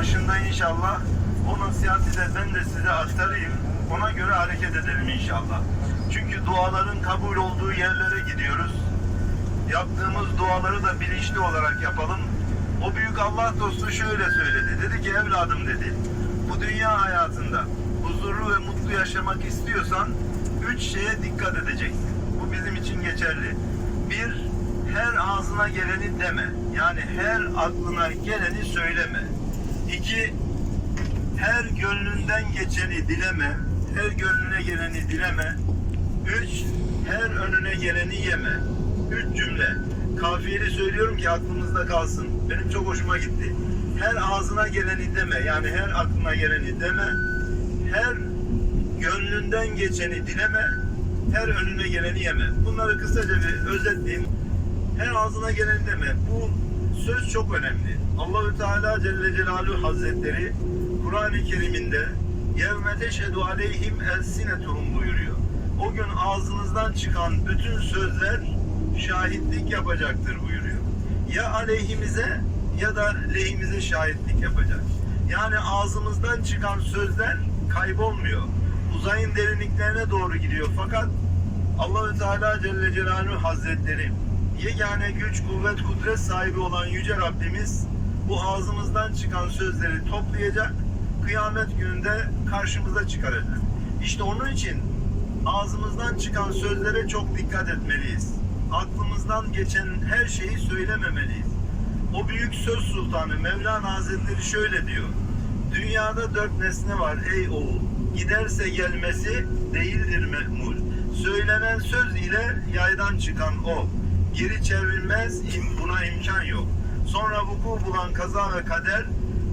başında inşallah o nasihati de ben de size aktarayım. Ona göre hareket edelim inşallah. Çünkü duaların kabul olduğu yerlere gidiyoruz. Yaptığımız duaları da bilinçli olarak yapalım. O büyük Allah dostu şöyle söyledi. Dedi ki evladım dedi. Bu dünya hayatında huzurlu ve mutlu yaşamak istiyorsan üç şeye dikkat edeceksin. Bu bizim için geçerli. Bir, her ağzına geleni deme. Yani her aklına geleni söyleme. İki, her gönlünden geçeni dileme. Her gönlüne geleni dileme. Üç, her önüne geleni yeme. Üç cümle. Kafiyeli söylüyorum ki aklımızda kalsın. Benim çok hoşuma gitti. Her ağzına geleni deme. Yani her aklına geleni deme. Her gönlünden geçeni dileme. Her önüne geleni yeme. Bunları kısaca bir özetleyeyim. Her ağzına geleni deme. Bu söz çok önemli. Allahü Teala Celle Celaluhu Hazretleri Kur'an-ı Kerim'inde yevme teşhedü aleyhim elsinetuhum buyuruyor. O gün ağzınızdan çıkan bütün sözler şahitlik yapacaktır buyuruyor. Ya aleyhimize ya da lehimize şahitlik yapacak. Yani ağzımızdan çıkan sözler kaybolmuyor. Uzayın derinliklerine doğru gidiyor fakat Allahü Teala Celle Celaluhu Hazretleri yegane güç, kuvvet, kudret sahibi olan Yüce Rabbimiz bu ağzımızdan çıkan sözleri toplayacak, kıyamet gününde karşımıza çıkaracak. İşte onun için ağzımızdan çıkan sözlere çok dikkat etmeliyiz. Aklımızdan geçen her şeyi söylememeliyiz. O büyük söz sultanı Mevlana Hazretleri şöyle diyor. Dünyada dört nesne var ey oğul. Giderse gelmesi değildir mehmul. Söylenen söz ile yaydan çıkan o. Geri çevrilmez buna imkan yok. Sonra vuku bulan kaza ve kader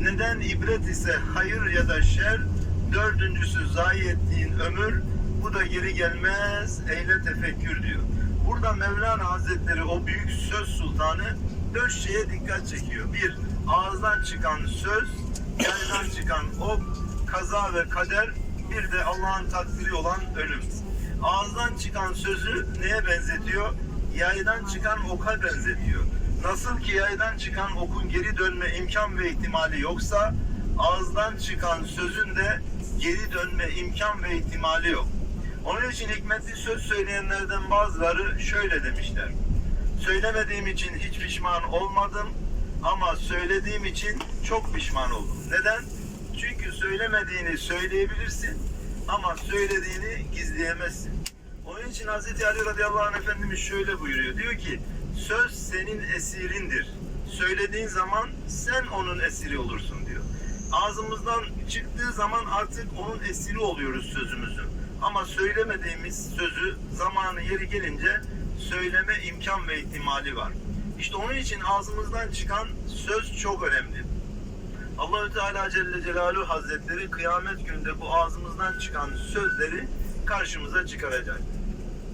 neden ibret ise hayır ya da şer dördüncüsü zayi ettiğin ömür bu da geri gelmez eyle tefekkür diyor. Burada Mevlana Hazretleri o büyük söz sultanı dört şeye dikkat çekiyor. Bir, ağızdan çıkan söz, yaydan çıkan ok, kaza ve kader, bir de Allah'ın takdiri olan ölüm. Ağızdan çıkan sözü neye benzetiyor? Yaydan çıkan oka benzetiyor. Nasıl ki yaydan çıkan okun geri dönme imkan ve ihtimali yoksa ağızdan çıkan sözün de geri dönme imkan ve ihtimali yok. Onun için hikmetli söz söyleyenlerden bazıları şöyle demişler. Söylemediğim için hiç pişman olmadım ama söylediğim için çok pişman oldum. Neden? Çünkü söylemediğini söyleyebilirsin ama söylediğini gizleyemezsin. İçin Hz. Ali radıyallahu anh Efendimiz şöyle buyuruyor. Diyor ki söz senin esirindir. Söylediğin zaman sen onun esiri olursun diyor. Ağzımızdan çıktığı zaman artık onun esiri oluyoruz sözümüzün. Ama söylemediğimiz sözü zamanı yeri gelince söyleme imkan ve ihtimali var. İşte onun için ağzımızdan çıkan söz çok önemli. Allahü Teala Celle Celaluhu Hazretleri kıyamet gününde bu ağzımızdan çıkan sözleri karşımıza çıkaracak.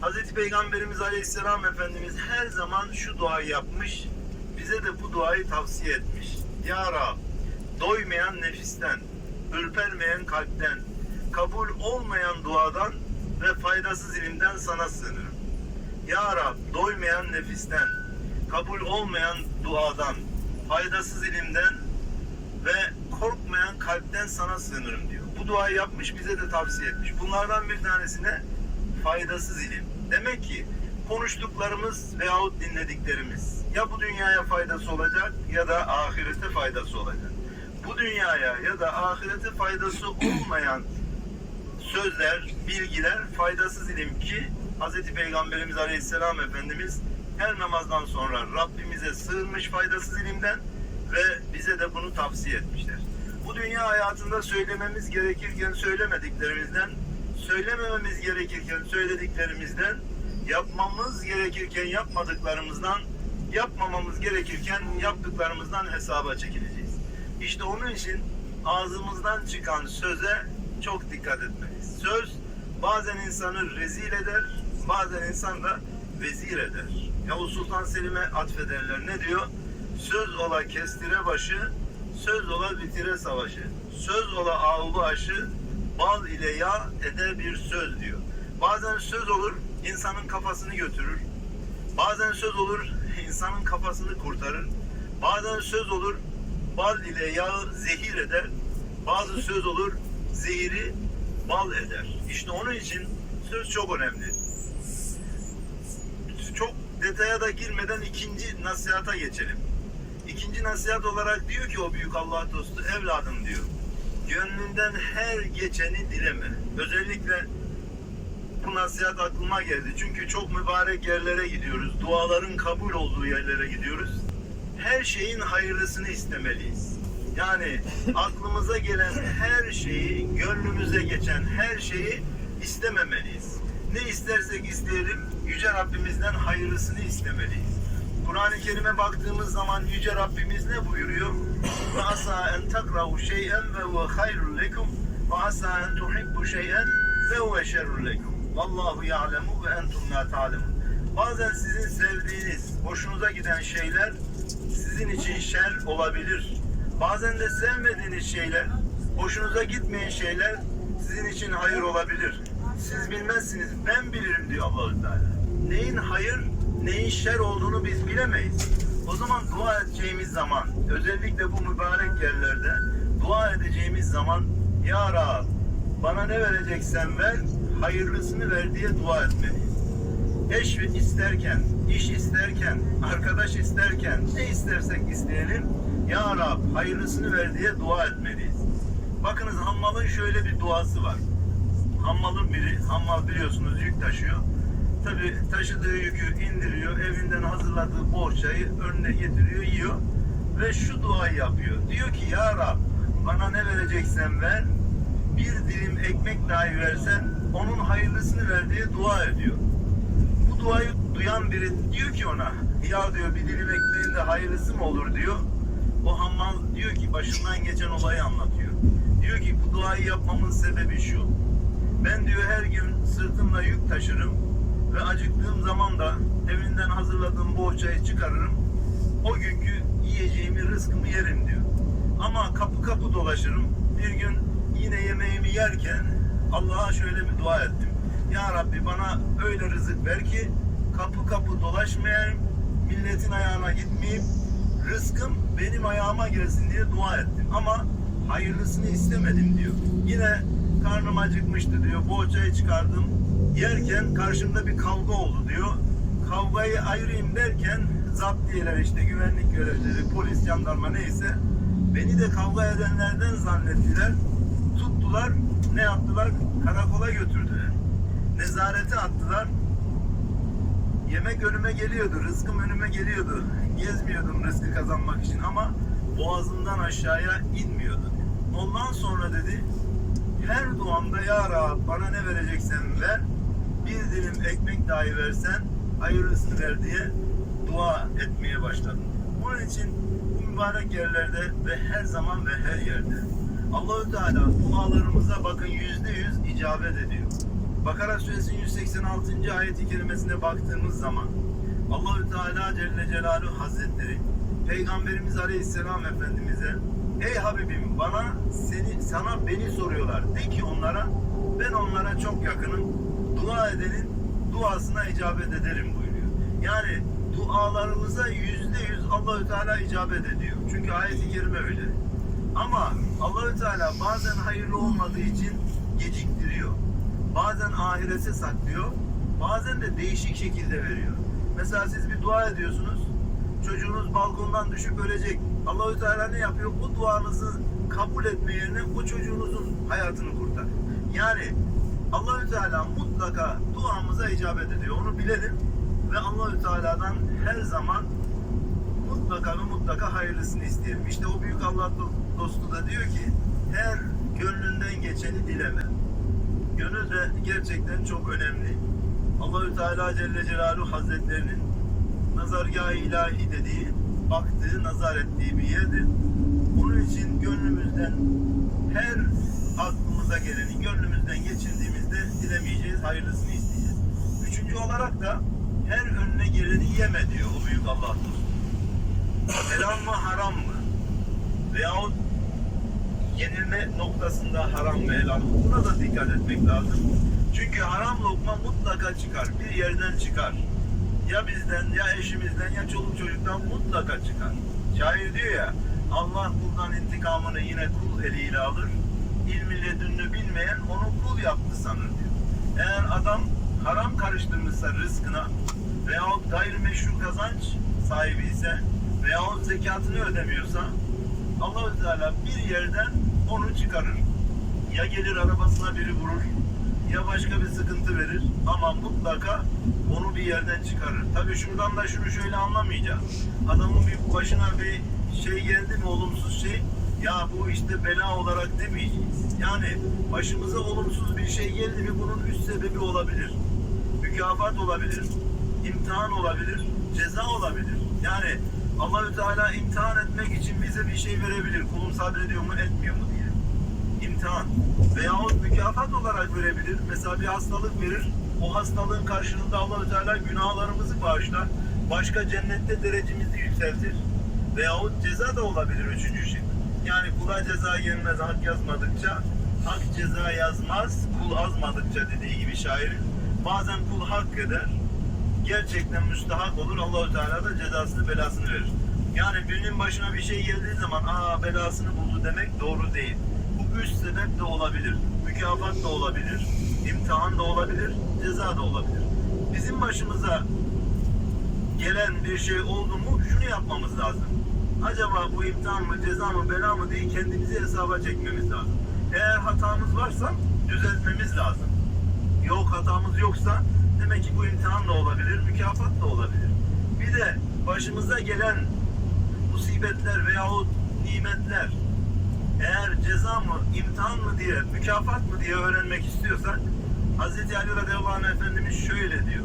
Hazreti Peygamberimiz Aleyhisselam Efendimiz her zaman şu duayı yapmış, bize de bu duayı tavsiye etmiş. Ya Rab, doymayan nefisten, ürpermeyen kalpten, kabul olmayan duadan ve faydasız ilimden sana sığınırım. Ya Rab, doymayan nefisten, kabul olmayan duadan, faydasız ilimden ve korkmayan kalpten sana sığınırım diyor. Bu duayı yapmış bize de tavsiye etmiş. Bunlardan bir tanesine faydasız ilim. Demek ki konuştuklarımız veyahut dinlediklerimiz ya bu dünyaya faydası olacak ya da ahirete faydası olacak. Bu dünyaya ya da ahirete faydası olmayan sözler, bilgiler faydasız ilim ki Hz. Peygamberimiz Aleyhisselam Efendimiz her namazdan sonra Rabbimize sığınmış faydasız ilimden ve bize de bunu tavsiye etmişler. Bu dünya hayatında söylememiz gerekirken söylemediklerimizden, söylemememiz gerekirken söylediklerimizden, yapmamız gerekirken yapmadıklarımızdan, yapmamamız gerekirken yaptıklarımızdan hesaba çekileceğiz. İşte onun için ağzımızdan çıkan söze çok dikkat etmeliyiz. Söz bazen insanı rezil eder, bazen insan da vezir eder. Yavuz Sultan Selim'e atfederler. Ne diyor? Söz ola kestire başı, söz ola bitire savaşı. Söz ola ağlı aşı, bal ile yağ eder bir söz diyor. Bazen söz olur, insanın kafasını götürür. Bazen söz olur, insanın kafasını kurtarır. Bazen söz olur, bal ile yağı zehir eder. Bazı söz olur zehiri bal eder. İşte onun için söz çok önemli. Çok detaya da girmeden ikinci nasihata geçelim. İkinci nasihat olarak diyor ki o büyük Allah dostu evladım diyor. Gönlünden her geçeni dileme. Özellikle bu nasihat aklıma geldi. Çünkü çok mübarek yerlere gidiyoruz. Duaların kabul olduğu yerlere gidiyoruz. Her şeyin hayırlısını istemeliyiz. Yani aklımıza gelen her şeyi, gönlümüze geçen her şeyi istememeliyiz. Ne istersek isteyelim, Yüce Rabbimizden hayırlısını istemeliyiz. Kur'an-ı Kerim'e baktığımız zaman Yüce Rabbimiz ne buyuruyor? Ve asa en takrahu şey'en ve huve hayrun lekum ve asa en tuhibbu şey'en ve huve şerrun lekum. Vallahu ya'lemu ve entum la. Bazen sizin sevdiğiniz, hoşunuza giden şeyler sizin için şer olabilir. Bazen de sevmediğiniz şeyler, hoşunuza gitmeyen şeyler sizin için hayır olabilir. Siz bilmezsiniz, ben bilirim diyor Allahü Teala. Neyin hayır, neyin şer olduğunu biz bilemeyiz. O zaman dua edeceğimiz zaman, özellikle bu mübarek yerlerde dua edeceğimiz zaman Ya Rab, bana ne vereceksen ver, hayırlısını ver diye dua etmeliyiz. Eş isterken, iş isterken, arkadaş isterken, ne istersek isteyelim, Ya Rab hayırlısını ver diye dua etmeliyiz. Bakınız Hammal'ın şöyle bir duası var. Hammal'ın biri, Hammal biliyorsunuz yük taşıyor. Tabi taşıdığı yükü indiriyor, evinden hazırladığı bohçayı önüne getiriyor, yiyor. Ve şu duayı yapıyor. Diyor ki Ya Rab bana ne vereceksen ver, bir dilim ekmek dahi versen onun hayırlısını ver diye dua ediyor. Bu duayı duyan biri diyor ki ona ya diyor bir dilim ekmeğin hayırlısı mı olur diyor. O hammal diyor ki başından geçen olayı anlatıyor. Diyor ki bu duayı yapmamın sebebi şu. Ben diyor her gün sırtımla yük taşırım ve acıktığım zaman da evinden hazırladığım bohçayı çıkarırım. O günkü yiyeceğimi, rızkımı yerim diyor. Ama kapı kapı dolaşırım. Bir gün yine yemeğimi yerken Allah'a şöyle bir dua ettim. Ya Rabbi bana öyle rızık ver ki kapı kapı dolaşmayayım, milletin ayağına gitmeyeyim, rızkım benim ayağıma gelsin diye dua ettim. Ama hayırlısını istemedim diyor. Yine karnım acıkmıştı diyor, bohçayı çıkardım. Yerken karşımda bir kavga oldu diyor. Kavgayı ayırayım derken zaptiyeler işte güvenlik görevlileri, polis, jandarma neyse beni de kavga edenlerden zannettiler. Tuttular, ne yaptılar? Karakola götürdüler. Nezarete attılar. Yemek önüme geliyordu, rızkım önüme geliyordu. Gezmiyordum rızkı kazanmak için ama boğazımdan aşağıya inmiyordu. Ondan sonra dedi, her duamda ya Rab bana ne vereceksen ver, bir dilim ekmek dahi versen hayırlısını ver diye dua etmeye başladım. Bunun için bu mübarek yerlerde ve her zaman ve her yerde Allahü Teala dualarımıza bakın yüzde yüz icabet ediyor. Bakara suresinin 186. ayeti kerimesine baktığımız zaman Allahü Teala Celle Celaluhu Hazretleri Peygamberimiz Aleyhisselam Efendimiz'e Ey Habibim bana seni sana beni soruyorlar. De ki onlara ben onlara çok yakınım. Dua edenin duasına icabet ederim buyuruyor. Yani dualarımıza yüzde yüz Allahü Teala icabet ediyor. Çünkü ayet-i kerime öyle. Ama Allahü Teala bazen hayırlı olmadığı için geciktiriyor. Bazen ahirete saklıyor. Bazen de değişik şekilde veriyor. Mesela siz bir dua ediyorsunuz. Çocuğunuz balkondan düşüp ölecek. Allahü Teala ne yapıyor? O duanızı kabul etme yerine o çocuğunuzun hayatını kurtar. Yani Allahü Teala mutlaka duamıza icabet ediyor. Onu bilelim ve Allahü Teala'dan her zaman mutlaka ve mutlaka hayırlısını isteyelim. İşte o büyük Allah do- dostu da diyor ki her gönlünden geçeni dileme. Gönül de gerçekten çok önemli. Allahü Teala Celle Celaluhu Hazretlerinin nazargâh-ı ilahi dediği, baktığı, nazar ettiği bir yerdir. Onun için gönlümüzden her aklımıza geleni gönlümüzden geçirdiğimizde dilemeyeceğiz, hayırlısını isteyeceğiz. Üçüncü olarak da her önüne geleni yeme diyor o büyük Allah dostu. Helal mı haram mı? Veyahut yenilme noktasında haram mı helal mı? Buna da dikkat etmek lazım. Çünkü haram lokma mutlaka çıkar. Bir yerden çıkar. Ya bizden ya eşimizden ya çoluk çocuktan mutlaka çıkar. Şair diyor ya Allah kuldan intikamını yine kul eliyle alır. İlmi ledününü bilmeyen onu kul yaptı sanır diyor. Eğer adam haram karıştırmışsa rızkına veyahut gayrimeşru kazanç sahibi ise veyahut zekatını ödemiyorsa allah Teala bir yerden onu çıkarır. Ya gelir arabasına biri vurur ya başka bir sıkıntı verir ama mutlaka onu bir yerden çıkarır. Tabii şuradan da şunu şöyle anlamayacağız. Adamın bir başına bir şey geldi mi olumsuz şey ya bu işte bela olarak demeyeceğiz. Yani başımıza olumsuz bir şey geldi mi bunun üst sebebi olabilir. Mükafat olabilir, imtihan olabilir, ceza olabilir. Yani Allahü Teala imtihan etmek için bize bir şey verebilir. Kulum sabrediyor mu, etmiyor mu diye. İmtihan. Veyahut mükafat olarak verebilir. Mesela bir hastalık verir. O hastalığın karşılığında Allahü Teala günahlarımızı bağışlar. Başka cennette derecemizi yükseltir. Veyahut ceza da olabilir üçüncü şey. Yani kula ceza gelmez hak yazmadıkça, hak ceza yazmaz, kul azmadıkça dediği gibi şairin. Bazen kul hak eder, gerçekten müstahak olur. Allahü Teala da cezasını belasını verir. Yani birinin başına bir şey geldiği zaman aa belasını buldu demek doğru değil. Bu üst sebep de olabilir. Mükafat da olabilir. imtihan da olabilir. Ceza da olabilir. Bizim başımıza gelen bir şey oldu mu şunu yapmamız lazım. Acaba bu imtihan mı, ceza mı, bela mı diye kendimizi hesaba çekmemiz lazım. Eğer hatamız varsa düzeltmemiz lazım. Yok hatamız yoksa demek ki bu imtihan da olabilir, mükafat da olabilir. Bir de başımıza gelen musibetler veyahut nimetler eğer ceza mı, imtihan mı diye, mükafat mı diye öğrenmek istiyorsak Hz. Ali radıyallahu anh Efendimiz şöyle diyor.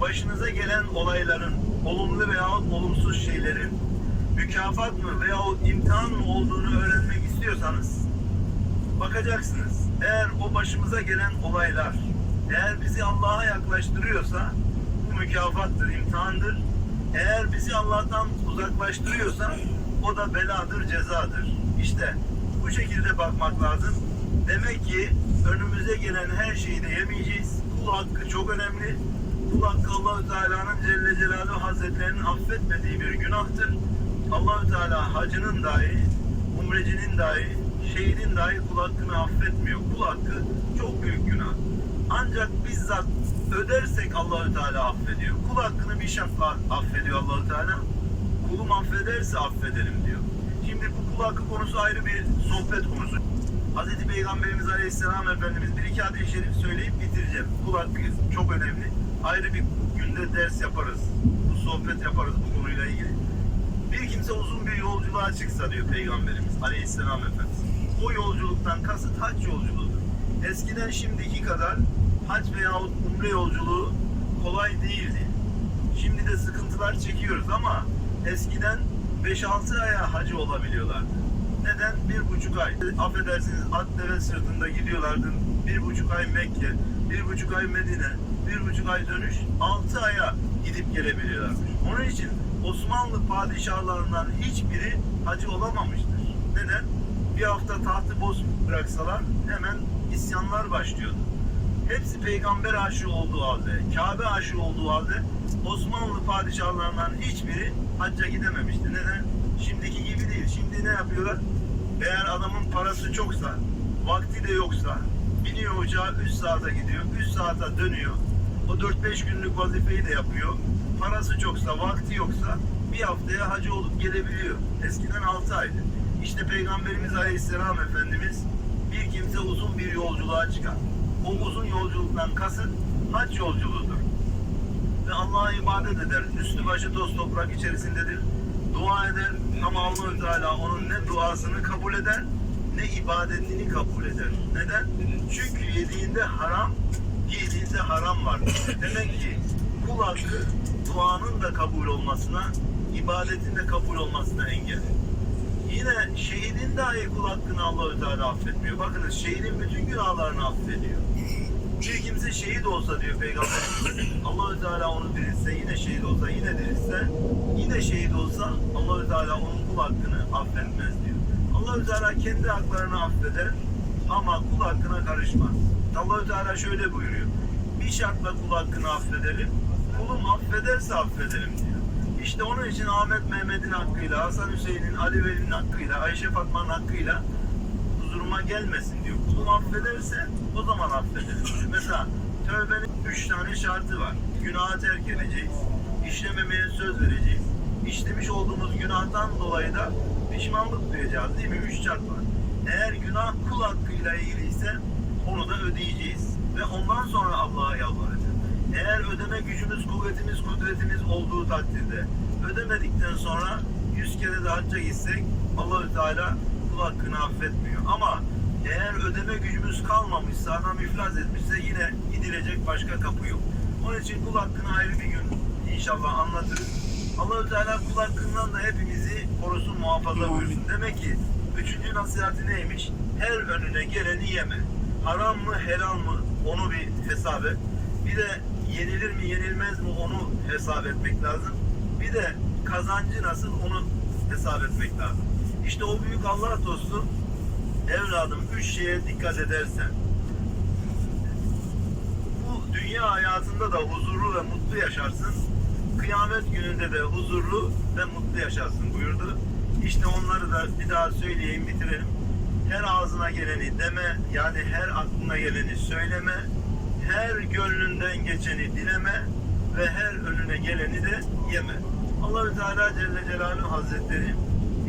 Başınıza gelen olayların, olumlu veyahut olumsuz şeylerin mükafat mı veyahut imtihan mı olduğunu öğrenmek istiyorsanız bakacaksınız. Eğer o başımıza gelen olaylar eğer bizi Allah'a yaklaştırıyorsa bu mükafattır, imtihandır. Eğer bizi Allah'tan uzaklaştırıyorsa o da beladır, cezadır. İşte bu şekilde bakmak lazım. Demek ki önümüze gelen her şeyi de yemeyeceğiz. Kul hakkı çok önemli. Kul hakkı Allahü Teala'nın Celle Celaluhu Hazretlerinin affetmediği bir günahtır. Allahü Teala hacının dahi, umrecinin dahi, şehidin dahi kul hakkını affetmiyor. Kul hakkı çok büyük günah. Ancak bizzat ödersek Allahü Teala affediyor. Kul hakkını bir şartla affediyor Allahü Teala. Kulum affederse affederim diyor. Şimdi bu kul hakkı konusu ayrı bir sohbet konusu. Hz. Peygamberimiz Aleyhisselam Efendimiz bir iki hadis-i şerif söyleyip bitireceğim. Kul hakkı çok önemli. Ayrı bir günde ders yaparız. Bu sohbet yaparız bu konuyla ilgili. Bir kimse uzun bir yolculuğa çıksa diyor Peygamberimiz Aleyhisselam Efendimiz. O yolculuktan kasıt hac yolculuğudur. Eskiden şimdiki kadar hac veyahut umre yolculuğu kolay değildi. Şimdi de sıkıntılar çekiyoruz ama eskiden 5-6 aya hacı olabiliyorlardı. Neden? Bir buçuk ay. Affedersiniz at deve sırtında gidiyorlardı. Bir buçuk ay Mekke, bir buçuk ay Medine, bir buçuk ay dönüş. Altı aya gidip gelebiliyorlarmış. Onun için Osmanlı padişahlarından hiçbiri hacı olamamıştır. Neden? Bir hafta tahtı boz bıraksalar hemen isyanlar başlıyordu. Hepsi peygamber aşığı olduğu halde, Kabe aşığı olduğu halde Osmanlı padişahlarından hiçbiri hacca gidememişti. Neden? Şimdiki gibi değil. Şimdi ne yapıyorlar? Eğer adamın parası çoksa, vakti de yoksa, biniyor uçağa 3 saate gidiyor, 3 saate dönüyor. O 4-5 günlük vazifeyi de yapıyor. Parası çoksa, vakti yoksa bir haftaya hacı olup gelebiliyor. Eskiden 6 aydı. İşte Peygamberimiz Aleyhisselam Efendimiz bir kimse uzun bir yolculuğa çıkar. O uzun yolculuktan kasıt hac yolculuğudur. Ve Allah'a ibadet eder. Üstü başı toz toprak içerisindedir. Dua eder ama allah Teala onun ne duasını kabul eder ne ibadetini kabul eder. Neden? Çünkü yediğinde haram, yediğinde haram var. Demek ki kul hakkı duanın da kabul olmasına, ibadetin de kabul olmasına engel. Yine şehidin dahi kul hakkını Allahü Teala affetmiyor. Bakınız şehidin bütün günahlarını affediyor. Bir kimse şehit olsa diyor Peygamberimiz Allahü Teala onu dirilse yine şehit olsa yine dirilse yine şehit olsa Allahü Teala onun kul hakkını affetmez diyor. Allahü Teala kendi haklarını affeder ama kul hakkına karışmaz. Allahü Teala şöyle buyuruyor. Bir şartla kul hakkını affederim. Kulum affederse affederim diyor. İşte onun için Ahmet Mehmet'in hakkıyla, Hasan Hüseyin'in, Ali Veli'nin hakkıyla, Ayşe Fatma'nın hakkıyla huzuruma gelmesin diyor. Kulum affederse o zaman affederiz. diyor. Mesela tövbenin üç tane şartı var. Günahı terk edeceğiz. İşlememeye söz vereceğiz. İşlemiş olduğumuz günahtan dolayı da pişmanlık duyacağız değil mi? Üç şart var. Eğer günah kul hakkıyla ilgiliyse onu da ödeyeceğiz. Ve ondan sonra Allah'a yalvaracağız. Eğer ödeme gücümüz, kuvvetimiz, kudretimiz olduğu takdirde ödemedikten sonra yüz kere de hacca gitsek Allahü Teala kul hakkını affetmiyor. Ama eğer ödeme gücümüz kalmamışsa, adam iflas etmişse yine gidilecek başka kapı yok. Onun için kul hakkını ayrı bir gün inşallah anlatırız. Allahü Teala kul hakkından da hepimizi korusun, muhafaza buyursun. Demek ki üçüncü nasihati neymiş? Her önüne geleni yeme. Haram mı, helal mı onu bir hesap et. Bir de yenilir mi, yenilmez mi onu hesap etmek lazım. Bir de kazancı nasıl onu hesap etmek lazım. İşte o büyük Allah dostu evladım üç şeye dikkat edersen bu dünya hayatında da huzurlu ve mutlu yaşarsın. Kıyamet gününde de huzurlu ve mutlu yaşarsın buyurdu. İşte onları da bir daha söyleyeyim bitirelim. Her ağzına geleni deme yani her aklına geleni söyleme. Her gönlünden geçeni dileme ve her önüne geleni de yeme. Allahü Teala Celle Celaluhu Hazretleri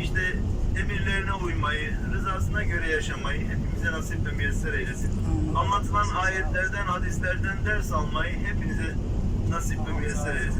işte emirlerine uymayı, rızasına göre yaşamayı hepimize nasip ve müyesser eylesin. Anlatılan ayetlerden, hadislerden ders almayı hepinize nasip ve müyesser eylesin.